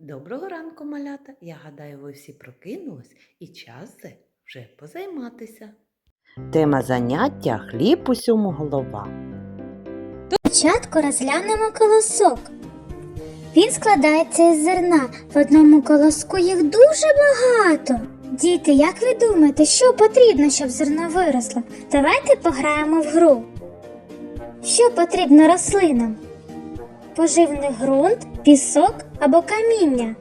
Доброго ранку, малята! Я гадаю, ви всі прокинулись і час це вже позайматися. Тема заняття хліб усьому голова. Спочатку розглянемо колосок. Він складається із зерна. В одному колоску їх дуже багато. Діти, як ви думаєте, що потрібно, щоб зерно виросло? Давайте пограємо в гру. Що потрібно рослинам? Поживний ґрунт, пісок або каміння.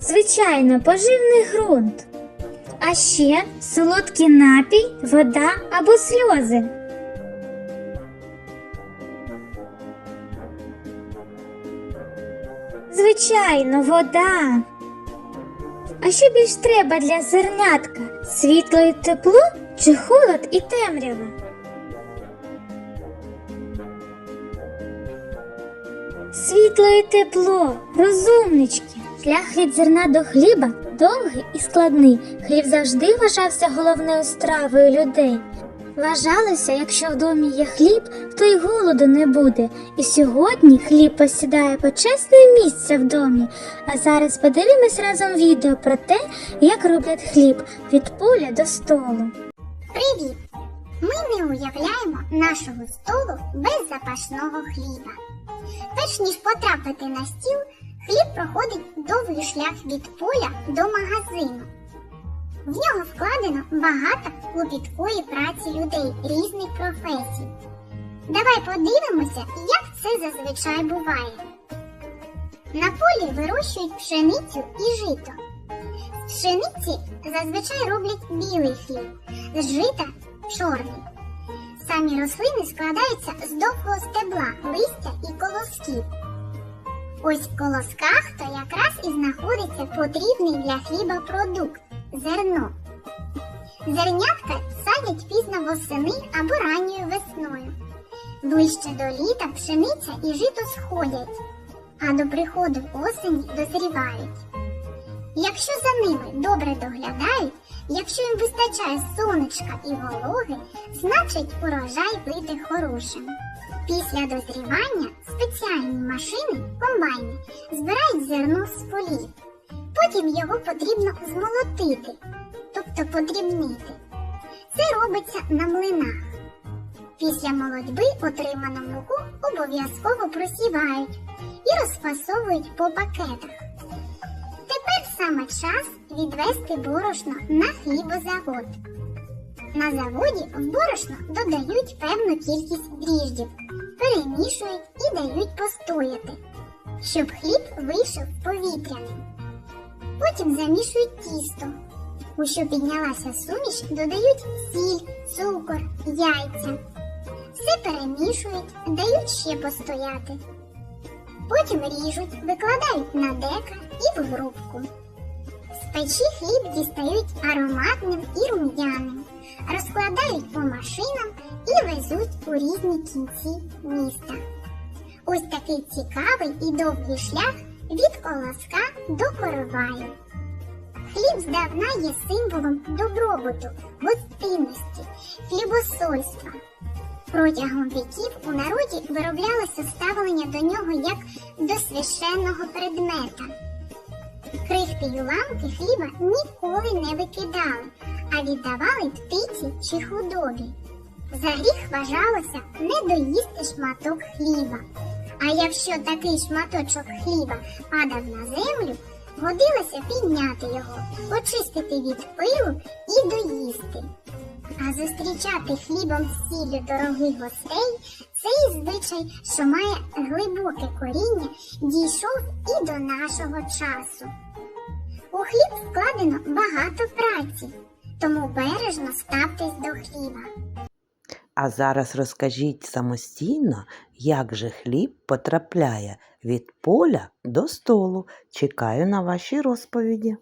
Звичайно, поживний ґрунт. А ще солодкий напій, вода або сльози. Звичайно, вода. А що більш треба для зернятка? Світло і тепло чи холод і темрява? Світло і тепло, розумнички. Шлях від зерна до хліба довгий і складний. Хліб завжди вважався головною стравою людей. Вважалося, якщо в домі є хліб, то й голоду не буде. І сьогодні хліб посідає почесне місце в домі. А зараз подивимось разом відео про те, як роблять хліб від поля до столу. Привіт! Ми не уявляємо нашого столу без запашного хліба. Перш ніж потрапити на стіл, хліб проходить довгий шлях від поля до магазину. В нього вкладено багато клопіткої праці людей різних професій. Давай подивимося, як це зазвичай буває. На полі вирощують пшеницю і жито. З пшениці зазвичай роблять білий хліб, з жита чорний. Самі рослини складаються з довгого стебла, листя і колосків. Ось в колосках то якраз і знаходиться потрібний для хліба продукт зерно. Зернятка садять пізно восени або ранньою весною. Ближче до літа пшениця і жито сходять, а до приходу осені дозрівають. Якщо за ними добре доглядають, якщо їм вистачає сонечка і вологи, значить урожай вийде хорошим. Після дозрівання спеціальні машини, комбайни, збирають зерно з полів. Потім його потрібно змолотити, тобто подрібнити. Це робиться на млинах. Після молодьби отриману муку обов'язково просівають і розфасовують по пакетах. Тепер саме час відвести борошно на хлібозавод. На заводі в борошно додають певну кількість дріждів, перемішують і дають постояти, щоб хліб вийшов повітряним. Потім замішують тісто. У що піднялася суміш, додають сіль, цукор, яйця. Все перемішують, дають ще постояти. Потім ріжуть, викладають на дека і в грубку. Печі хліб дістають ароматним і рум'яним, розкладають по машинам і везуть у різні кінці міста. Ось такий цікавий і довгий шлях від колоска до короваю. Хліб здавна є символом добробуту, гостинності, хлібосольства. Протягом віків у народі вироблялося ставлення до нього як до священного предмета. Й уламки хліба ніколи не викидали, а віддавали птиці чи худобі. За гріх вважалося не доїсти шматок хліба. А якщо такий шматочок хліба падав на землю, годилося підняти його, очистити від пилу і доїсти. А зустрічати хлібом з сіллю дорогих гостей цей звичай, що має глибоке коріння, дійшов і до нашого часу. У хліб вкладено багато праці, тому бережно ставтесь до хліба. А зараз розкажіть самостійно, як же хліб потрапляє від поля до столу. Чекаю на ваші розповіді.